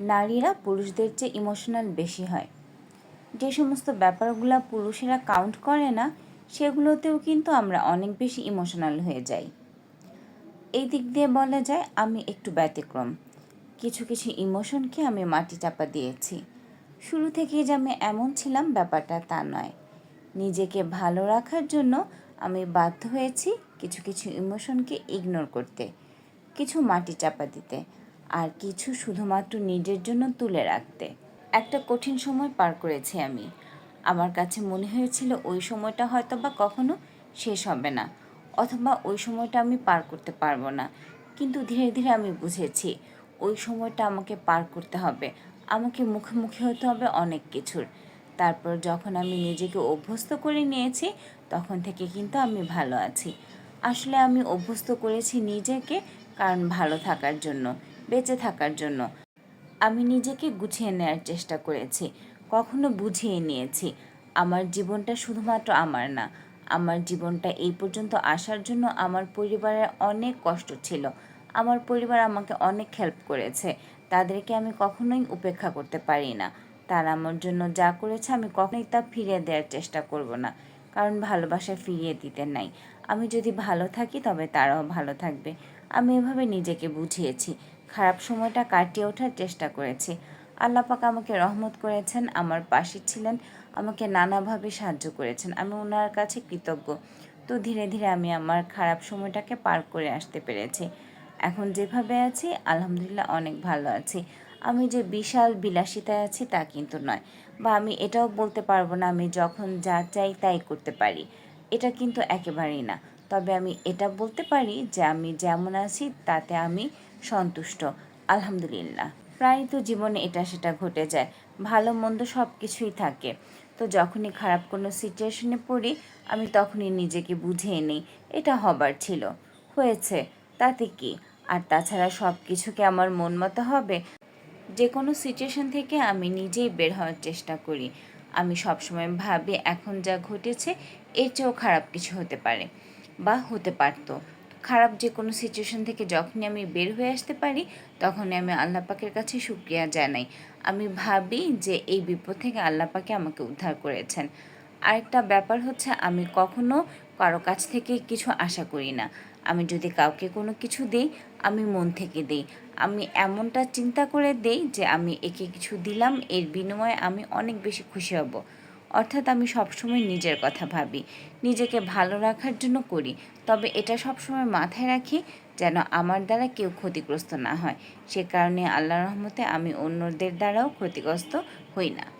নারীরা পুরুষদের চেয়ে ইমোশনাল বেশি হয়। যে সমস্ত ব্যাপারগুলো পুরুষেরা কাউন্ট করে না, সেগুলোতেও কিন্তু আমরা অনেক বেশি ইমোশনাল হয়ে যাই। এই দিক দিয়ে বলা যায়, আমি একটু ব্যতিক্রম। কিছু কিছু ইমোশনকে আমি মাটি চাপা দিয়েছি। শুরু থেকেই যে আমি এমন ছিলাম, ব্যাপারটা তা নয়। নিজেকে ভালো রাখার জন্য আমি বাধ্য হয়েছি কিছু কিছু ইমোশনকে ইগনোর করতে, কিছু মাটি চাপা দিতে। আর কিছু শুধুমাত্র নিজের জন্য তুলে রাখতে। একটা কঠিন সময় পার করেছি আমি। আমার কাছে মনে হয়েছিল ওই সময়টা হয়তো বা কখনো শেষ হবে না, অথবা ওই সময়টা আমি পার করতে পারব না। কিন্তু ধীরে ধীরে আমি বুঝেছি, ওই সময়টা আমাকে পার করতে হবে। আমাকে মুখোমুখি হতে হবে অনেক কিছুর। তারপর যখন আমি নিজেকে অভ্যস্ত করে নিয়েছি, তখন থেকে কিন্তু আমি ভালো আছি। আসলে আমি অভ্যস্ত করেছি নিজেকে, কারণ ভালো থাকার জন্য। বেঁচে থাকার জন্য। আমি নিজেকে গুছিয়ে নেওয়ার চেষ্টা করেছি, কখনো বুঝিয়ে নিয়েছি, আমার জীবনটা শুধুমাত্র আমার না, আমার জীবনটা এই পর্যন্ত আসার জন্য আমার পরিবারের অনেক কষ্ট ছিল, আমার পরিবার আমাকে অনেক হেল্প করেছে, তাদেরকে আমি কখনোই উপেক্ষা করতে পারি না, তারা আমার জন্য যা করেছে আমি কখনোই তা ফিরিয়ে দেওয়ার চেষ্টা করব না। কারণ ভালোবাসা ফিরিয়ে দিতে নাই। আমি যদি ভালো থাকি, তবে তারাও ভালো থাকবে। আমি এভাবে নিজেকে বুঝিয়েছি। খারাপ সময়টা কাটিয়ে ওঠার চেষ্টা করেছি। আল্লাহ পাক আমাকে রহমত করেছেন, আমার পাশে ছিলেন, আমাকে নানাভাবে সাহায্য করেছেন। আমি ওনার কাছে কৃতজ্ঞ। তো ধীরে ধীরে আমি আমার খারাপ সময়টাকে পার করে আসতে পেরেছি। এখন যেভাবে আছি, আলহামদুলিল্লাহ অনেক ভালো আছি। আমি যে বিশাল বিলাসিতায় আছি, তা কিন্তু নয়। বা আমি এটাও বলতে পারব না আমি যখন যা চাই তাই করতে পারি। এটা কিন্তু একেবারেই না। তবে আমি এটা বলতে পারি যে আমি যেমন আছি তাতে আমি সন্তুষ্ট। আলহামদুলিল্লাহ। প্রায় তো জীবনে এটা সেটা ঘটে যায়। ভালো মন্দ সব কিছুই থাকে। তো যখনই খারাপ কোনো সিচুয়েশনে পড়ি, আমি তখনই নিজেকে বুঝিয়ে নিই। এটা হবার ছিল। হয়েছে। তাতে কি? আর তাছাড়া সব কিছুকে আমার মন মতো হবে? যে কোনো সিচুয়েশন থেকে আমি নিজেই বের হওয়ার চেষ্টা করি। আমি সবসময় ভাবি, এখন যা ঘটেছে, এর চেয়েও খারাপ কিছু হতে পারে বা হতে পারতো। খারাপ যে কোনো সিচুয়েশন থেকে যখনই আমি বের হয়ে আসতে পারি, তখনই আমি আল্লাহ পাকের কাছে শুক্রিয়া জানাই। আমি ভাবি যে এই বিপদ থেকে আল্লাহ পাকে আমাকে উদ্ধার করেছেন। আরেকটা ব্যাপার হচ্ছে, আমি কখনো কারও কাছ থেকে কিছু আশা করি না। আমি যদি কাউকে কোনো কিছু দিই, আমি মন থেকে দিই। আমি এমনটা চিন্তা করে দেই যে আমি একে কিছু দিলাম, এর বিনিময়ে আমি অনেক বেশি খুশি হব। অর্থাৎ আমি সবসময় নিজের কথা ভাবি, নিজেকে ভালো রাখার জন্য করি। তবে এটা সবসময় মাথায় রাখি যেন আমার দ্বারা কেউ ক্ষতিগ্রস্ত না হয়। সে কারণে আল্লাহ রহমতে আমি অন্যদের দ্বারাও ক্ষতিগ্রস্ত হই না।